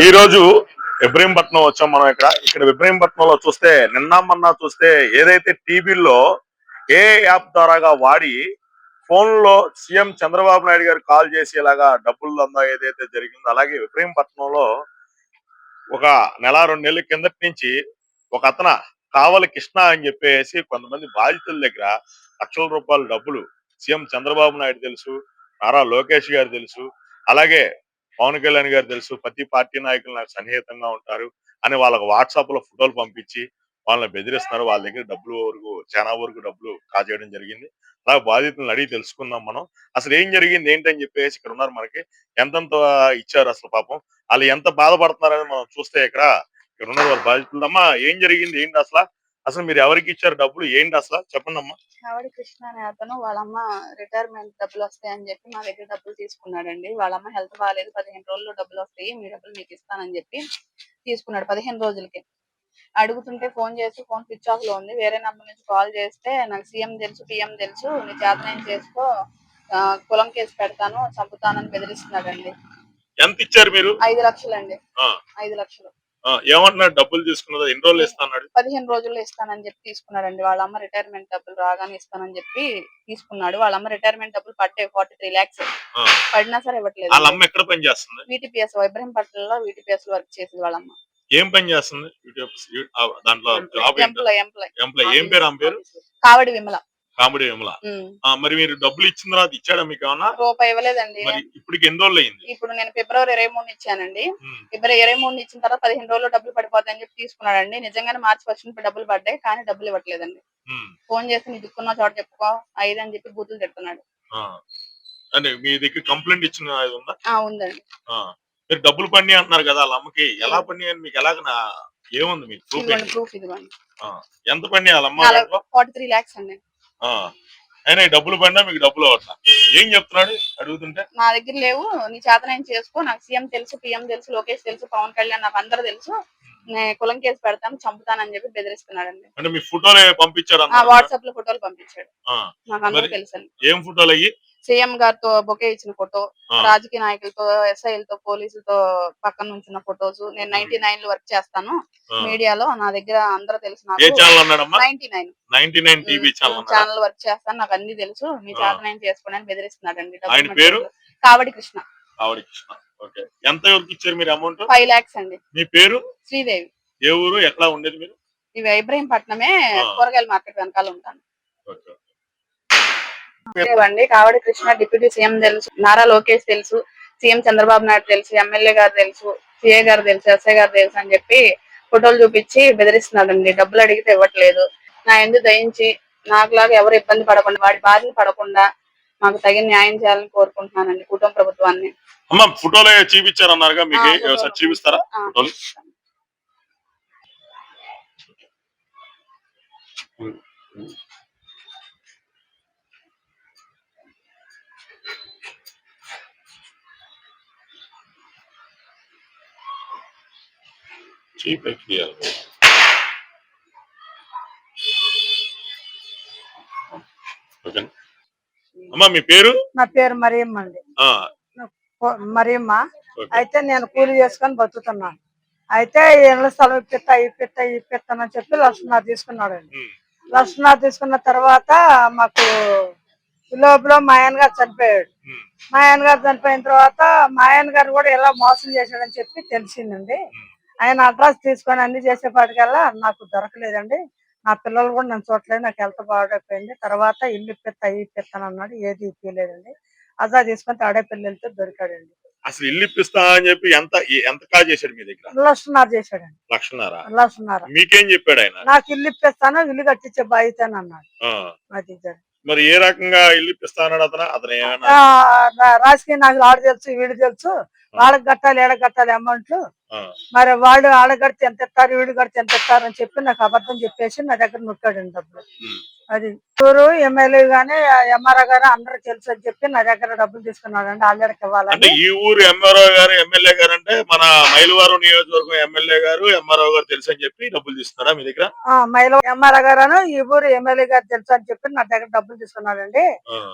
ఈ రోజు ఇబ్రహీంపట్నం వచ్చాం మనం ఇక్కడ. ఇక్కడ ఇబ్రహీంపట్నంలో చూస్తే నిన్న మొన్న చూస్తే ఏదైతే టీవీలో ఏ యాప్ ద్వారాగా వాడి ఫోన్లో సీఎం చంద్రబాబు నాయుడు గారు కాల్ చేసి ఇలాగా డబ్బులు దందా ఏదైతే జరిగిందో అలాగే ఇబ్రహీంపట్నంలో ఒక నెల రెండు నెలల కిందటి నుంచి ఒక అతన కావలి కృష్ణ అని చెప్పేసి కొంతమంది బాధితుల దగ్గర లక్షల రూపాయల డబ్బులు సీఎం చంద్రబాబు నాయుడు తెలుసు నారా లోకేష్ గారు తెలుసు అలాగే పవన్ కళ్యాణ్ గారు తెలుసు ప్రతి పార్టీ నాయకులు నాకు సన్నిహితంగా ఉంటారు అని వాళ్ళకి వాట్సాప్లో ఫోటోలు పంపించి వాళ్ళని బెదిరిస్తున్నారు. వాళ్ళ దగ్గర డబ్బులు వరకు చాలా వరకు డబ్బులు కాజేయడం జరిగింది. అలా బాధితులను అడిగి తెలుసుకుందాం మనం. అసలు ఏం జరిగింది ఏంటని చెప్పేసి ఇక్కడ ఉన్నారు మనకి. ఎంతంత ఇచ్చారు అసలు పాపం? వాళ్ళు ఎంత బాధపడుతున్నారని మనం చూస్తే ఇక్కడ ఇక్కడ ఉన్నారు వాళ్ళ బాధితులమ్మా ఏం జరిగింది ఏంటి అసలు? అసలు మీరు ఎవరికి ఇచ్చారు డబ్బులు? ఏంటి అసలు? చెప్పండి అమ్మా కావడి కృష్ణ అనే అతను వాళ్ళమ్మ రిటైర్మెంట్ డబ్బులు వస్తాయని చెప్పి మా దగ్గర డబ్బులు తీసుకున్నాడండి. వాళ్ళమ్మ హెల్త్ బాగాలేదు పదిహేను రోజుల్లో డబ్బులు వస్తాయి మీ డబ్బులు మీకు ఇస్తానని చెప్పి తీసుకున్నాడు పదిహేను రోజులకి. అడుగుతుంటే ఫోన్ చేసి ఫోన్ స్విచ్ ఆఫ్లో ఉంది. వేరే నంబర్ నుంచి కాల్ చేస్తే నాకు సీఎం తెలుసు పిఎం తెలుసు నీ చేతనేం చేసుకో ఆ, కులం కేసు పెడతాను చంపుతానని బెదిరిస్తున్నాడండి. ఎంత ఇచ్చారు మీరు? ఐదు లక్షలండి. ఆ, ఐదు లక్షలు. ఆ, ఏమంటున్నారు డబ్బులు తీసుకున్నదా? ఎన్ని రోజులు ఇస్తాన్నాడు? పదిహేను రోజుల్లో ఇస్తానని చెప్పి తీసుకున్నాడండి. వాళ్ళ అమ్మ రిటైర్మెంట్ డబ్బులు రాగానే ఇస్తానని చెప్పి తీసుకున్నాడు. వాళ్ళ అమ్మ రిటైర్మెంట్ డబ్బులు పడ్డాయి. ఫార్టీ త్రీ లాక్స్ పడినా సరే ఇవ్వట్లేదు. వాళ్ళ అమ్మ ఎక్కడ పని చేస్తుంది? వీటిపిఎస్ ఇబ్రహీంపట్నంలో వీటిపిఎస్ వర్క్ చేసేది వాళ్ళమ్మ. ఏం పని చేస్తుంది? దాంట్లో ఎంప్లాయ్ ఎంప్లాయ్ ఎంప్లాయ్ ఏం పేరు ఆమె పేరు? కావడి విమల. కామెడీ విమల. మరి మీరు డబ్బులు ఇచ్చిన తర్వాత ఇచ్చాడా మీకు ఏమన్నా? రూపాయి ఇవ్వలేదండి. మరి ఇప్పటికి ఎన్ని రోజులు అయింది? ఇప్పుడు నేను ఫిబ్రవరి ఇరవై మూడు ఇచ్చానండి. ఫిబ్రవరి ఇరవై మూడు ఇచ్చిన తర్వాత పదిహేను రోజుల్లో డబ్బులు పడిపోతాయని చెప్పి తీసుకున్నాడండి. నిజంగానే మార్చి ఫస్ట్ డబ్బులు పడ్డాయి కానీ డబ్బులు ఇవ్వట్లేదండి. ఫోన్ చేసి నీ దిక్కున్న చోట చెప్పుకో ఐదు అని చెప్పి బూతులు తిడుతున్నాడు. అంటే మీ దగ్గర కంప్లైంట్ ఇచ్చిన ఉందా? ఉందండి. మీరు డబ్బులు పని అంటున్నారు కదా వాళ్ళ అమ్మకి. ఎలా పని అని మీకు ఎలాగ నా- ఏముంది మీకు? ప్రూఫ్. ఎంత పని వాళ్ళ అమ్మ? ఫార్టీ త్రీ లాక్స్ అండి. అయినా డబ్బులు పడినా మీకు డబ్బులు అవట్లా ఏం చెప్తున్నాడు? అడుగుతుంటే? నా దగ్గర లేవు. నీ చేత నేను చేసుకో. నాకు సీఎం తెలుసు పిఎం తెలుసు లోకేష్ తెలుసు పవన్ కళ్యాణ్ నాకు అందరూ తెలుసు. నేను కులం కేసు పెడతాను చంపుతానని చెప్పి బెదిరిస్తున్నాడండి. అంటే మీ ఫోటోలు పంపించాడు వాట్సాప్లో ఫోటోలు పంపించాడు. నాకు అందరూ తెలుసండి. ఏం ఫోటోలు అయ్యి? సీఎం గారితో బొకే ఇచ్చిన ఫోటో. రాజకీయ నాయకులతో ఎస్ఐలతో పోలీసులతో పక్కన ఉంచిన ఫొటోస్ నేను నైన్టీ నైన్లో వర్క్ చేస్తాను. మీడియాలో నా దగ్గర అందరూ తెలుసు నాకు. Ninety nine. Ninety nine TV channel work చేస్తాను నాకు అన్ని తెలుసు. మీ. చేత నేను చేసుకోండి ఆయన పేరు? కావడి కృష్ణ. ఆవిడ కృష్ణ. ఓకే. ఎంత ఇచ్చారు మీరు అమౌంట్? ఫైవ్ లాక్స్ అండి. మీ పేరు? శ్రీదేవి. ఏ ఊరు? ఎట్లా ఉండేది మీరు? ఇవి ఇబ్రహీంపట్నమే. కూరగాయల మార్కెట్ వెనకాల ఉంటాను. ఓకే. లేవండి. కావడి కృష్ణ డిప్యూటీ సీఎం తెలుసు నారా లోకేష్ తెలుసు సీఎం చంద్రబాబు నాయుడు తెలుసు ఎమ్మెల్యే గారు తెలుసు సిఏ గారు తెలుసు ఎస్ఐ గారు తెలుసు అని చెప్పి ఫోటోలు చూపించి బెదిరిస్తున్నాడండి. డబ్బులు అడిగితే ఇవ్వట్లేదు. నా ఎందుకు దయించి నాకులాగా ఎవరు ఇబ్బంది పడకుండా వాడి బాధలు పడకుండా మాకు తగిన న్యాయం చేయాలని కోరుకుంటున్నానండి కుటుంబ ప్రభుత్వాన్ని. అమ్మ ఫోటోలు చూపించారు అన్నారుగా మీకు. ఆ, ఫోటోలు. ఒకసారి చూపిస్తారా? ఆ, ఫోటోలు? చీప్ ఎక్కియాలి ఓకే అమ్మా మీ పేరు? నా పేరు మరియమ్మ అండి. మరియమ్మ. అయితే నేను కూలి చేసుకొని బతుకుతున్నాను అయితే ఇళ్ళ స్థలం ఇప్పిస్తా ఇప్పిస్తా ఇప్పిస్తానని చెప్పి లక్షణాలు తీసుకున్నాడండి ఉమ్, లక్షణాలు తీసుకున్న తర్వాత మాకు లోపల మా ఆయన గారు చనిపోయాడు మా ఆయన గారు చనిపోయిన తర్వాత మా ఆయన గారు కూడా ఇలా మోసం చేశాడని చెప్పి తెలిసిందండి. ఆయన అడ్రస్ తీసుకొని అన్ని చేసేపాటికల్లా నాకు దొరకలేదండి. నా పిల్లలు కూడా నన్ను చూడలేదు. నాకు హెల్త్ బాగోకపోయింది తర్వాత ఇల్లు ఇప్పిస్తా ఇప్పిస్తాను అన్నాడు. ఏది ఇప్పిలేదండి అదా తీసుకొని తాడేపల్లి వెళ్తే దొరికాడండి. అసలు ఇల్లు ఇప్పిస్తా అని చెప్పి ఎంత ఎంత కాల్ చేశాడు మీ దగ్గర? లక్షన్నర చేశాడండి. లక్షన్నారా? లక్షన్నర. మీకేం చెప్పాడు ఆయన? నాకు ఇల్లు ఇప్పిస్తాను ఇల్లు కట్టించే బాధ్యత అన్నాడు. అది. మరి ఏ రకంగా ఇల్లు ఇప్పిస్తా అన్నాడు అతను? అతను రాజకీయ నాకు ఆడ తెలుసు వీడు తెలుసు. వాళ్ళకి కట్టాలి ఏడ కట్టాలి అమౌంట్ మరి వాళ్ళు ఆడ కడితే ఎంత ఇస్తారు వీడు కడితే ఎంత ఇస్తారు అని చెప్పి నాకు అబద్ధం చెప్పేసి నా దగ్గర నొక్కాడండి డబ్బులు. అది ఊరు ఎమ్మెల్యే గానీ ఎంఆర్ఓ గారు అందరూ తెలుసు అని చెప్పి నా దగ్గర డబ్బులు తీసుకున్నాడండి ఆల్రెడీకి అంటే ఇవ్వాలని ఈ ఊరు ఎంఆర్ఓ గారు ఎమ్మెల్యే గారు అంటే మన మైలవారం నియోజకవర్గం ఎమ్మెల్యే గారు ఎంఆర్ఓ గారు తెలుసు అని చెప్పి డబ్బులు తీసుకున్నారా మీ దగ్గర? ఆ, మైలో ఎంఆర్ఓ గారు ఈ ఊరు ఎమ్మెల్యే గారు తెలుసు అని చెప్పి నా దగ్గర డబ్బులు తీసుకున్నాడండి.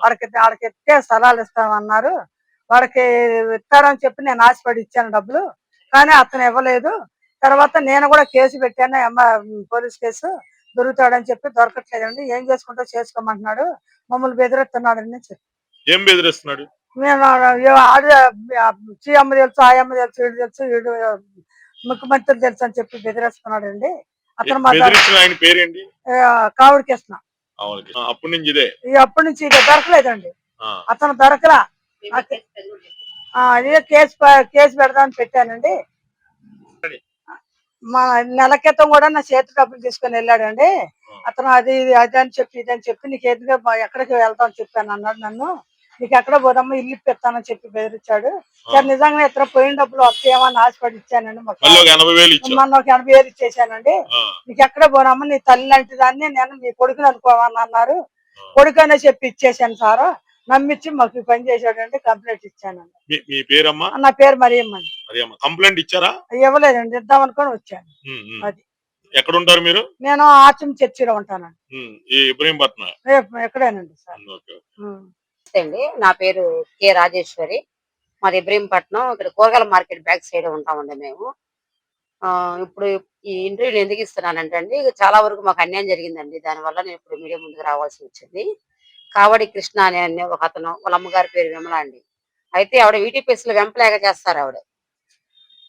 వాడికి వాడికి ఇస్తే స్థలాలు ఇస్తామన్నారు. వాడికి ఇస్తారని చెప్పి నేను ఆశపడి ఇచ్చాను డబ్బులు కానీ అతను ఇవ్వలేదు. తర్వాత నేను కూడా కేసు పెట్టాను అమ్మ పోలీస్ కేసు దొరుకుతాడని చెప్పి దొరకట్లేదండి. ఏం చేసుకుంటా చేసుకోమంటున్నాడు. మమ్మల్ని బెదిరిస్తున్నాడని చెప్పి. ఏం బెదిరిస్తున్నాడు? నేను ఆడ సీఎం తెలుసు ఆయమ్మ తెలుసు వీడు తెలుసు వీడు ముఖ్యమంత్రి తెలుసు అని చెప్పి బెదిరిస్తున్నాడండి. అతను మా బెదిరించిన ఆయన పేరేంటి? కావుడి కృష్ణ. అవును ఆ, అప్పటి నుంచి ఇదే? అప్పటి నుంచి ఇక దొరకలేదండి. ఆ, అతను దొరకలా. ఆ, అదే. కేసు కేసు పెడదామని పెట్టానండి. మా నెల క్రితం కూడా నా చేతి డబ్బులు తీసుకొని వెళ్ళాడండి. అతను అది ఇది అది అని చెప్పి ఇది అని చెప్పి నీకు ఎదురుగా ఎక్కడికి వెళ్తాం చెప్పాను అన్నాడు నన్ను. నీకు ఎక్కడ పోదమ్మా ఇల్లు ఇప్పిస్తానని చెప్పి బెదిరించాడు. సరే నిజంగా ఇతర పోయిన డబ్బులు వస్తాయేమో అని ఆశపడి ఇచ్చానండి మొన్న ఒక ఎనభై వేలు ఇచ్చేసానండి. నీకు ఎక్కడ పోనమ్మా నీ తల్లి లాంటి దాన్ని నేను మీ కొడుకుని అనుకోమని అన్నారు. కొడుకు అనే చెప్పి ఇచ్చేసాను సారు. నమ్మించి మాకు పని చేశాడండి కంప్లైంట్ ఇచ్చానండి మీ- మీ పేరమ్మా? నా పేరు మరియమ్మండి మరి అమ్మ కంప్లైంట్ ఇచ్చారా? ఇవ్వలేదండి ఇద్దాం అనుకొని వచ్చాను. ఉమ్, ఉమ్. అది. ఎక్కడ ఉంటారు మీరు? నేను ఆచం చర్చిలో ఉంటానండి ఉమ్, ఈ ఇబ్రహీంపట్నం. రేపు ఎక్కడేనండి సార్? ఓకే ఉం. నమస్తే అండి నా పేరు కె రాజేశ్వరి. మాది ఇబ్రహీంపట్నం ఇక్కడ కూరగాయల మార్కెట్ బ్యాక్ సైడ్ ఉంటామండి మేము. ఆ, ఇప్పుడు ఈ ఇంటర్వ్యూ ఎందుకు ఇస్తున్నానంటే అండి చాలా వరకు మాకు అన్యాయం జరిగిందండి. దానివల్ల నేను ఇప్పుడు మీడియా ముందుకు రావాల్సి వచ్చింది. కావడి కృష్ణ అనే అనే ఒక అతను వాళ్ళ అమ్మగారి పేరు విమల అండి. అయితే ఆవిడ వీటీపీఎస్లో వెంపలేక చేస్తారు ఆవిడ.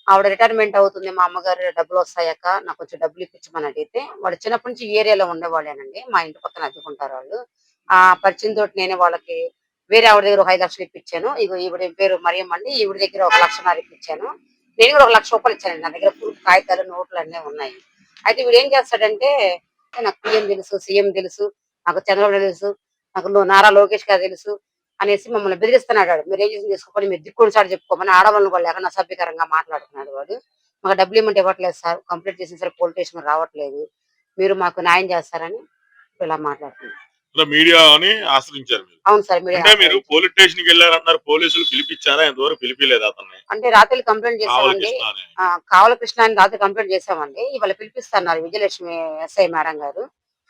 ఆవిడ రిటైర్మెంట్ అవుతుంది మా అమ్మగారు డబ్బులు వస్తాయాక నాకు కొంచెం డబ్బులు ఇప్పించమని అడిగితే వాళ్ళు చిన్నప్పటి నుంచి ఏరియాలో ఉండేవాళ్ళేనండి మా ఇంటి పక్కన అద్దుకుంటారు వాళ్ళు. ఆ పరిచయం తోటి నేను వాళ్ళకి వేరే ఆవిడ దగ్గర ఒక ఐదు లక్షలు ఇప్పించాను ఇక ఈవిడ పేరు మరియం అండి ఈవిడ దగ్గర ఒక లక్షన్నర ఇప్పించాను. నేను కూడా ఒక లక్ష రూపాయలు ఇచ్చానండి నా దగ్గర పూర్తి కాగితాలు నోట్లు అన్నీ ఉన్నాయి. అయితే వీడు ఏం చేస్తాడంటే నాకు పిఎం తెలుసు సీఎం తెలుసు నాకు చంద్రబాబు తెలుసు నాకు నారా లోకేష్ గారు తెలుసు అనేసి మమ్మల్ని బెదిరిస్తున్నాడు. మీరు ఏం చేసి మీరు దిక్కుని సార్ చెప్పుకోమని ఆడవాళ్ళని కూడా లేకుండా అసభ్యకరంగా మాట్లాడుతున్నాడు వాడు. మాకు డబ్బులు ఇవ్వమంటే ఇవ్వట్లేదు సార్ కంప్లీట్ చేసిన సార్ పోలీస్ స్టేషన్ రావట్లేదు. మీరు మాకు న్యాయం చేస్తారని ఇలా ఆశ్రయించారు మీరు. అవును సార్ అంటే మీరు పోలీస్ స్టేషన్కి వెళ్ళారన్నారు పోలీసులు పిలిపించారా? ఎంతవరకు పిలిపిలేదు అతన్ని? అంటే రాత్రి కంప్లైంట్ చేసామండి కావల కృష్ణ అని రాత్రి కంప్లైంట్ చేసామండి ఇవాళ పిలిపిస్తున్నారు విజయలక్ష్మి ఎస్ఐ మేడం గారు.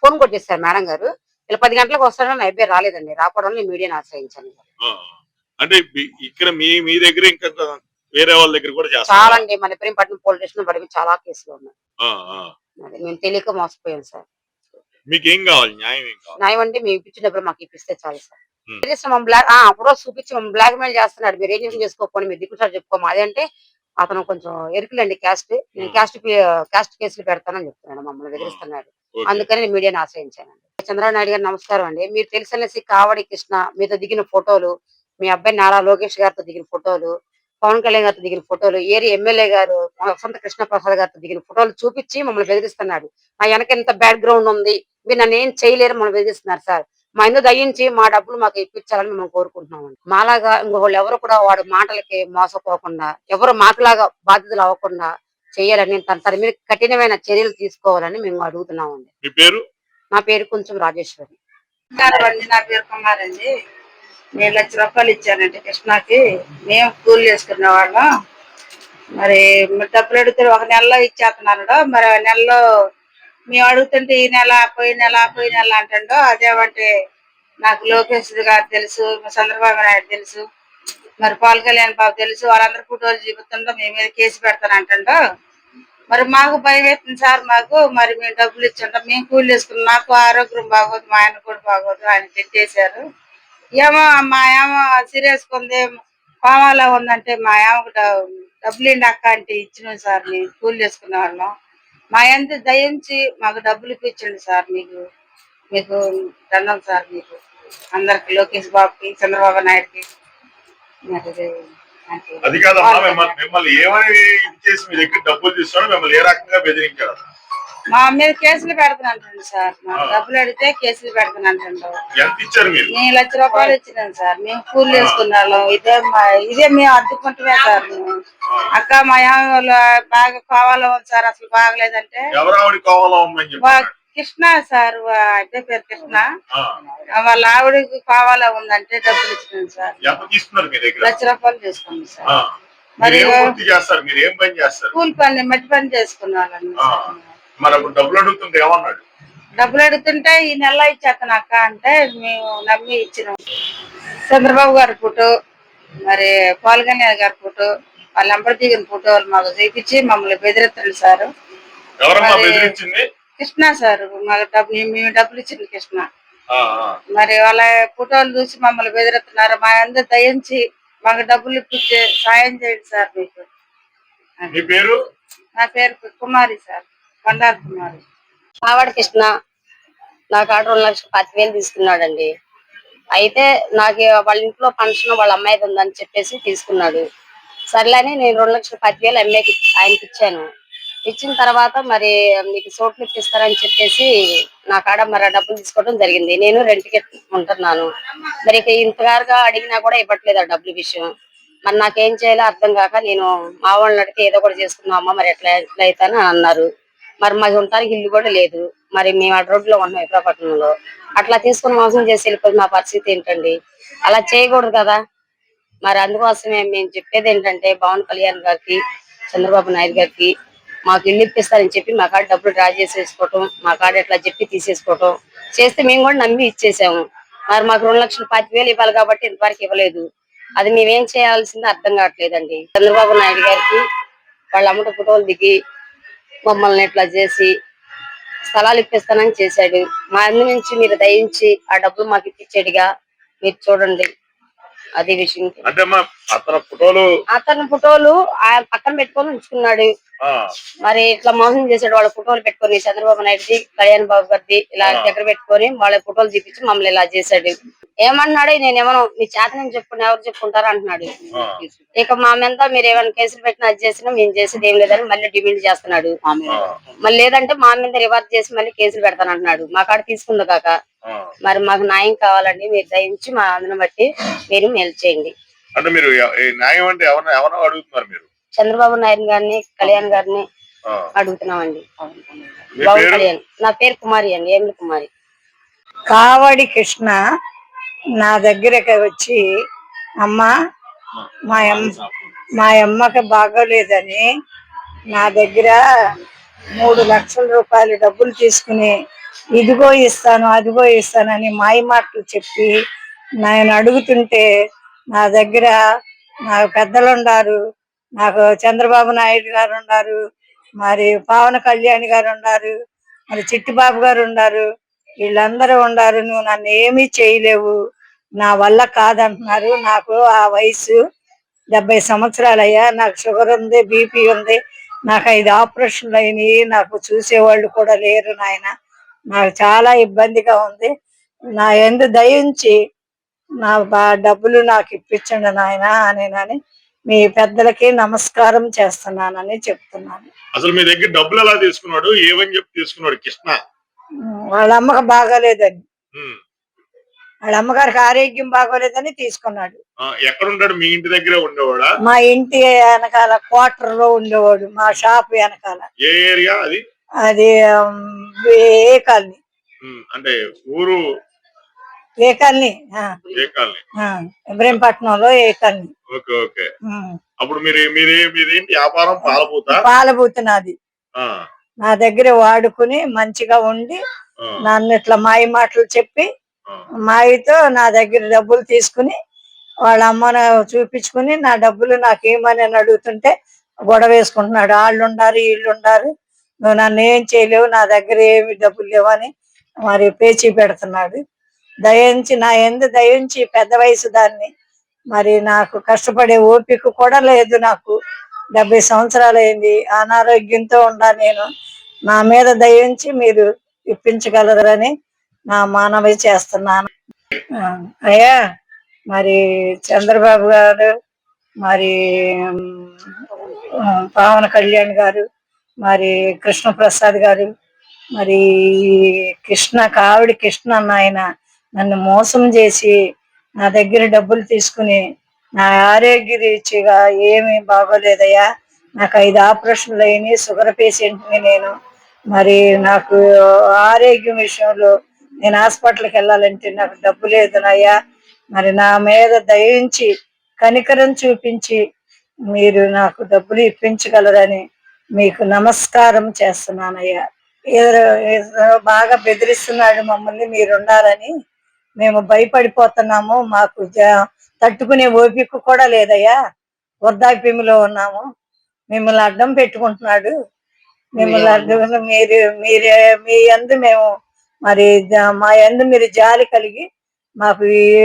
ఫోన్ కొట్టేశారు మేడం గారు. ఇలా పది గంటలకు వస్తాడని అయిపోయి రాలేదండి. రాకపోవడం వల్ల మీడియాని ఆశ్రయించాను అంటే ఇక్కడ మీ మీ దగ్గర ఇంకా వేరే వాళ్ళ దగ్గర కూడా చాలా అండి మన ప్రేమపట్నం పోలీస్ స్టేషన్ పడి చాలా కేసులు ఉన్నాయి. మేము తెలియక మోసపోయాం సార్. మీకు ఏం కావాలి? న్యాయం న్యాయం అంటే మేము ఇప్పించినప్పుడు మాకు ఇప్పిస్తే చాలు సార్. బ్లాక్ అప్పుడు చూపించి మమ్మల్ని బ్లాక్ మెయిల్ చేస్తున్నాడు. మీరు ఏం చేసి చేసుకోకపోండి మీరు దిక్కు సార్ చెప్పుకోమా? అదంటే అతను కొంచెం ఎరుకులండి క్యాస్ట్. నేను. క్యాస్ట్ క్యాస్ట్ కేసులు పెడతానని చెప్తున్నాడు. మమ్మల్ని బెదిరిస్తున్నాడు. అందుకని నేను మీడియాని ఆశ్రయించానండి. చంద్రబాబు నాయుడు గారు నమస్కారం అండి. మీరు తెలిసినసి కావడి కృష్ణ మీతో దిగిన ఫోటోలు మీ అబ్బాయి నారా లోకేష్ గారితో దిగిన ఫోటోలు పవన్ కళ్యాణ్ గారితో దిగిన ఫోటోలు ఏరి ఎమ్మెల్యే గారు వసంత కృష్ణ ప్రసాద్ గారితో దిగిన ఫోటోలు చూపించి మమ్మల్ని బెదిరిస్తున్నాడు మా వెనక ఎంత బ్యాక్ గ్రౌండ్ ఉంది. మీరు నన్ను ఏం చేయలేరు మమ్మల్ని బెదిరిస్తున్నారు సార్. మా ఇందు దయించి మా డబ్బులు మాకు ఇప్పించాలని మేము కోరుకుంటున్నాం మాలాగా ఇంకొకళ్ళు ఎవరు కూడా వాడు మాటలకి మోసపోకుండా ఎవరు మాకులాగా బాధ్యతలు అవ్వకుండా చేయాలని తన తన మీద కఠినమైన చర్యలు తీసుకోవాలని మేము అడుగుతున్నామండి. మీ పేరు? నా పేరు కొంచెం రాజేశ్వరి. అండి నా పేరు కుమార్ అండి నేను లక్ష రూపాయలు ఇచ్చానండి కృష్ణకి. మేము కూలి చేసుకునే వాళ్ళం. మరి డబ్బులు అడిగితే ఒక నెలలో ఇచ్చేస్తున్నాడు మరి ఆ నెలలో మేము అడుగుతుంటే ఈ నెల పోయి నెల పోయి నెల అంటుండో అదేమంటే నాకు లోకేష్ గారు తెలుసు చంద్రబాబు నాయుడు తెలుసు మరి పవన్ కళ్యాణ్ బాబు తెలుసు వాళ్ళందరూ ఫోటోలు చూపుతుండో మీ మీద కేసు పెడతాను అంటుండో మరి మాకు భయం వేస్తుంది సార్ మాకు. మరి మేము డబ్బులు ఇచ్చుంటాం. మేము కూలి వేసుకున్నాం నాకు ఆరోగ్యం బాగోదు మా ఆయన కూడా బాగోదు. ఆయన తిట్టేశారు ఏమో మా ఏమో సీరియస్ ఉంది. కోమాలో ఉందంటే మా ఏమో డబ్బులు ఇండి అక్క అంటే ఇచ్చినాం సార్. మేము కూలి చేసుకునే వాళ్ళం. మా ఎంత దయించి మాకు డబ్బులు ఇప్పించండి సార్ మీకు. మీకు దండం సార్ మీకు. అందరికి లోకేష్ బాబుకి చంద్రబాబు నాయుడుకి. మరి అది కాదమ్మా మిమ్మల్ని మిమ్మల్ని ఏమని చేసి మీ దగ్గర డబ్బులు తీసుకోవడం మిమ్మల్ని ఏ రకంగా బెదిరించారు? మా మీద కేసులు పెడతానంటండి సార్. డబ్బులు అడిగితే కేసులు పెడతానంటుండు ఎంత ఇచ్చారు మీరు? నేను లక్ష రూపాయలు ఇచ్చినాను సార్. మేము కూలి వేసుకున్నాం ఇదే ఇదే మేము అడ్డుకుంటున్నాం సార్ మేము. అక్క మా ఆమె బాగా కావాలో ఉంది సార్. అసలు బాగలేదంటే ఎవరు కావాలో కృష్ణ సార్ అదే పేరు కృష్ణ. వాళ్ళ ఆవిడకి కావాలా ఉందంటే డబ్బులు ఇచ్చినాను సార్. ఎంత తీసుకున్నారు మీ దగ్గర? లక్ష రూపాయలు తీసుకుంది సార్. మీరు ఏం పూర్తి చేస్తారు? మీరు ఏం పని చేస్తారు? కూలి పని మట్టి పని చేసుకున్నాను. ఆ. మరి అప్పుడు డబ్బులు అడుగుతుంటే ఏమన్నాడు? డబ్బులు అడుగుతుంటే ఈ నెల ఇచ్చేస్తాను అక్క అంటే మేము నమ్మి ఇచ్చినాం. చంద్రబాబు గారి ఫోటో మరి కళ్యాణ్ గారి ఫోటో వాళ్ళ ఎంబడి దిగిన ఫోటోలు మాకు చూపించి మమ్మల్ని బెదిరిస్తారు సార్. కృష్ణ సార్ మాకు డబ్బు మేము డబ్బులు ఇచ్చింది కృష్ణ. మరి వాళ్ళ ఫోటోలు చూసి మమ్మల్ని బెదిరిస్తున్నారు. మా అందరు దయించి మాకు డబ్బులు ఇప్పించే సాయం చేయండి సార్ మీకు. మీ పేరు? నా పేరు కుమారి సార్ బండారు కుమారి. కావాడి కృష్ణ. నాకు ఆడ రెండు లక్షల పది వేలు తీసుకున్నాడండి. అయితే నాకు వాళ్ళ ఇంట్లో ఫంక్షన్ వాళ్ళ అమ్మాయిది ఉందని చెప్పేసి తీసుకున్నాడు. సర్లేని నేను రెండు లక్షల పది వేలు అమ్మాయికి ఆయనకి ఇచ్చాను. ఇచ్చిన తర్వాత మరి మీకు సోట్లు ఇప్పిస్తారని చెప్పేసి నా కాడ మరి డబ్బులు తీసుకోవడం జరిగింది. నేను రెంట్కి ఉంటున్నాను మరి ఇంతగారుగా అడిగినా కూడా ఇవ్వట్లేదు ఆ డబ్బుల విషయం. మరి నాకేం చేయాలో అర్థం కాక నేను మా వాళ్ళని అడిగితే ఏదో కూడా చేసుకున్నాం అమ్మ మరి ఎట్లా ఎట్లా అయితే అన్నారు. మరి మాకు ఉండటానికి ఇల్లు కూడా లేదు. మరి మేము ఆ రోడ్లో ఉన్నాం విశాఖపట్నంలో. అట్లా తీసుకుని మోసం చేసి వెళ్ళిపోయి మా పరిస్థితి ఏంటండి? అలా చేయకూడదు కదా. మరి అందుకోసమే మేము చెప్పేది ఏంటంటే పవన్ కళ్యాణ్ గారికి చంద్రబాబు నాయుడు గారికి మాకు ఇల్లు ఇప్పిస్తారని చెప్పి మా కాడ డబ్బులు డ్రా చేసేసుకోవటం మా కాడ ఎట్లా చెప్పి తీసేసుకోవటం. చేస్తే మేము కూడా నమ్మి ఇచ్చేసాము. మరి మాకు రెండు లక్షలు పాతి వేలు ఇవ్వాలి కాబట్టి ఇంతవరకు ఇవ్వలేదు. అది మేమేం చేయాల్సిందో అర్థం కావట్లేదండి. చంద్రబాబు నాయుడు గారికి వాళ్ళ అమ్మట ఫోటోలు దిగి మమ్మల్ని ఇట్లా చేసి స్థలాలు ఇప్పిస్తానని చేశాడు. మా అందు నుంచి మీరు దయించి ఆ డబ్బులు మాకు ఇప్పించేట్టుగా మీరు చూడండి. అది విషయం. అంటే అతని ఫోటోలు అతని ఫోటోలు పక్కన పెట్టుకొని ఉంచుకున్నాడు. మరి ఇట్లా మోసం చేశాడు వాళ్ళ ఫోటోలు పెట్టుకొని చంద్రబాబు నాయుడుది కళ్యాణ్ బాబు గారిది ఇలా. దగ్గర పెట్టుకొని వాళ్ళ ఫోటోలు చూపించి మమ్మల్ని ఇలా చేశాడు. ఏమన్నాడు? నేను ఏమన్నా మీ చేత నేను చెప్పుకుని ఎవరు చెప్పుకుంటారు? అంటున్నాడు. ఇక మా మీద మీరు ఏమైనా కేసులు పెట్టినా అది చేసినా మేము చేసేది ఏం లేదని మళ్ళీ డిమాండ్ చేస్తున్నాడు మళ్ళీ లేదంటే మా మీద రివర్స్ చేసి మళ్ళీ కేసులు పెడతాను అంటున్నాడు. మా కాడ తీసుకుంది కాక. మరి మాకు న్యాయం కావాలండి మీరు దయించి మా అందుని బట్టి మీరు మేలు చేయండి. అంటే మీరు న్యాయం అంటే ఎవరిని ఎవరినో అడుగుతున్నారు మీరు? చంద్రబాబు నాయుడు గారిని కళ్యాణ్ గారిని. అడుగుతున్నామండి. మీ బాబు పేరు? కళ్యాణ్. నా పేరు కుమారి అండి ఏమి కుమారి? కావడి కృష్ణ నా దగ్గరకు వచ్చి అమ్మ మా అమ్మ మా అమ్మకి బాగోలేదని నా దగ్గర మూడు లక్షల రూపాయలు డబ్బులు తీసుకుని ఇదిగో ఇస్తాను అదిగో ఇస్తానని మాయ మాటలు చెప్పి నేను అడుగుతుంటే నా దగ్గర నాకు పెద్దలు ఉన్నారు నాకు చంద్రబాబు నాయుడు గారు ఉన్నారు మరి పవన్ కళ్యాణ్ గారు ఉన్నారు మరి చిట్టిబాబు గారు ఉన్నారు వీళ్ళందరూ ఉన్నారు నువ్వు నన్ను ఏమీ చేయలేవు నా వల్ల కాదంటున్నారు నాకు ఆ వయసు డెబ్బై సంవత్సరాలు అయ్యా నాకు షుగర్ ఉంది బీపీ ఉంది నాకు ఐదు ఆపరేషన్లు అయినాయి నాకు చూసేవాళ్ళు కూడా లేరు నాయన. నాకు చాలా ఇబ్బందిగా ఉంది. నా ఎందు దయించి నా డబ్బులు నాకు ఇప్పించండి నాయన అని మీ పెద్దలకి నమస్కారం చేస్తున్నానని చెప్తున్నాను. అసలు మీ దగ్గర డబ్బులు ఎలా తీసుకున్నాడు? ఏమని చెప్పి తీసుకున్నాడు కృష్ణ? వాళ్ళ అమ్మకి బాగాలేదని. వాళ్ళ అమ్మగారికి ఆరోగ్యం బాగోలేదని తీసుకున్నాడు. ఎక్కడ ఉంటాడు మీ ఇంటి దగ్గరే ఉండేవాడా? మా ఇంటి వెనకాల క్వార్టర్లో ఉండేవాడు మా షాప్ వెనకాల. ఏ ఏరియా అది? అది ఏ కాలనీ అంటే ఊరు ఏ కాలనీ ఏ ఇబ్రహీంపట్నంలో ఏ కాలనీ ఓకే ఓకే. అప్పుడు మీరు మీరే మీదేంటి వ్యాపారం పాలపూత? ఆ, నా దగ్గర వాడుకుని మంచిగా ఉండి నన్ను ఇట్లా మాయ మాటలు చెప్పి. మాయతో నా దగ్గర డబ్బులు తీసుకుని వాళ్ళ అమ్మను చూపించుకుని నా డబ్బులు నాకు ఏమని అడుగుతుంటే గొడవ వేసుకుంటున్నాడు. వాళ్ళు ఉండారు వీళ్ళు ఉండారు నువ్వు నన్ను ఏం చేయలేవు నా దగ్గర ఏమి డబ్బులు లేవని మరి పేచీ పెడుతున్నాడు దయించి నా ఎందు దయించి పెద్ద వయసు దాన్ని మరి నాకు కష్టపడే ఓపిక కూడా లేదు నాకు. డెబ్బై సంవత్సరాలు అయింది అనారోగ్యంతో ఉండా నేను. నా మీద దయించి మీరు ఇప్పించగలరని నా మానవి చేస్తున్నాను. అయ్యా మరి చంద్రబాబు గారు మరి పవన్ కళ్యాణ్ గారు మరి కృష్ణ ప్రసాద్ గారు మరి కృష్ణ కావిడి కృష్ణ అన్న ఆయన నన్ను మోసం చేసి నా దగ్గర డబ్బులు తీసుకుని నా ఆరోగ్య రీతిగా ఏమీ బాగోలేదయ్యా. నాకు ఐదు ఆపరేషన్లు అయినాయి షుగర్ పేషెంట్ని నేను. మరి నాకు ఆరోగ్యం విషయంలో నేను హాస్పిటల్కి వెళ్ళాలంటే నాకు డబ్బు లేదునయ్యా మరి నా మీద దయించి కనికరం చూపించి మీరు నాకు డబ్బులు ఇప్పించగలరని మీకు నమస్కారం చేస్తున్నానయ్యా. ఏదో బాగా బెదిరిస్తున్నాడు మమ్మల్ని మీరున్నారని మేము భయపడిపోతున్నాము. మాకు తట్టుకునే ఓపిక కూడా లేదయ్యా. వృద్ధాప్యంలో ఉన్నాము. మిమ్మల్ని అడ్డం పెట్టుకుంటున్నాడు. మిమ్మల్ని అడ్డం మీరు మీరే మీ అందు మేము మరి మా యందు మీరు జాలి కలిగి మాకు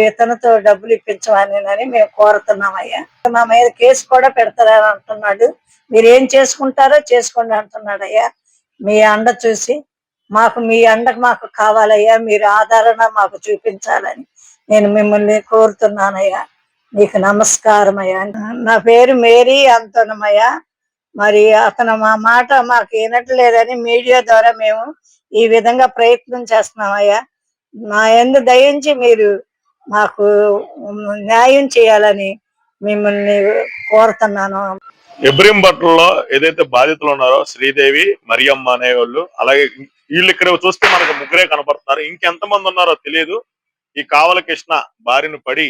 ఇతనితో డబ్బులు ఇప్పించమని మేము కోరుతున్నామయ్యా. మా మీద కేసు కూడా పెడతారని అంటున్నాడు. మీరు ఏం చేసుకుంటారో చేసుకోండి అంటున్నాడు అయ్యా మీ అండ చూసి మాకు మీ అండకు మాకు కావాలయ్యా. మీరు ఆధారణ మాకు చూపించాలని నేను మిమ్మల్ని కోరుతున్నానయ్యా. నీకు నమస్కారం అయ్యా నా పేరు మేరీ అంతనమయ్యా. మరి అతను మా మాట మాకు వినట్లేదని మీడియా ద్వారా మేము ఈ విధంగా ప్రయత్నం చేస్తున్నామయ్యా. నా ఎందు దయించి మీరు మాకు న్యాయం చేయాలని మిమ్మల్ని కోరుతున్నాను. ఇబ్రహీంపట్నంలో ఏదైతే బాధితులు ఉన్నారో శ్రీదేవి మరియమ్మ అనే వాళ్ళు అలాగే వీళ్ళు ఇక్కడ చూస్తే మనకు ముగ్గురే కనపడుతున్నారు. ఇంకెంత మంది ఉన్నారో తెలియదు ఈ కావల కృష్ణ బారిన పడి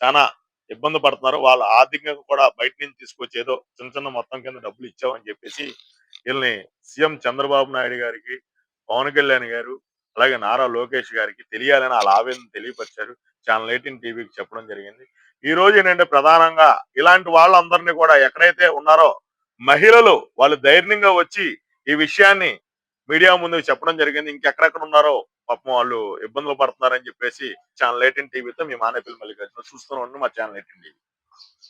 చాలా ఇబ్బంది పడుతున్నారు. వాళ్ళ ఆర్థికంగా కూడా బయట నుంచి తీసుకొచ్చేదో చిన్న చిన్న మొత్తం కింద డబ్బులు ఇచ్చామని చెప్పేసి వీళ్ళని సీఎం చంద్రబాబు నాయుడు గారికి పవన్ కళ్యాణ్ గారు అలాగే నారా లోకేష్ గారికి తెలియాలని వాళ్ళ ఆవేదన తెలియపరిచారు. ఛానల్ ఎయిటీన్ టీవీకి చెప్పడం జరిగింది. ఈ రోజు ఏంటంటే ప్రధానంగా ఇలాంటి వాళ్ళందరినీ కూడా ఎక్కడైతే ఉన్నారో మహిళలు వాళ్ళు ధైర్యంగా వచ్చి ఈ విషయాన్ని మీడియా ముందుకు చెప్పడం జరిగింది. ఇంకెక్కడెక్కడ ఉన్నారో పాపం వాళ్ళు ఇబ్బందులు పడుతున్నారని చెప్పేసి ఛానల్ ఎయిటీన్ టీవీతో మీ మానేపల్లి మల్లికార్జున చూస్తూనే ఉండి మా ఛానల్ ఎయిటీన్ టీవీ.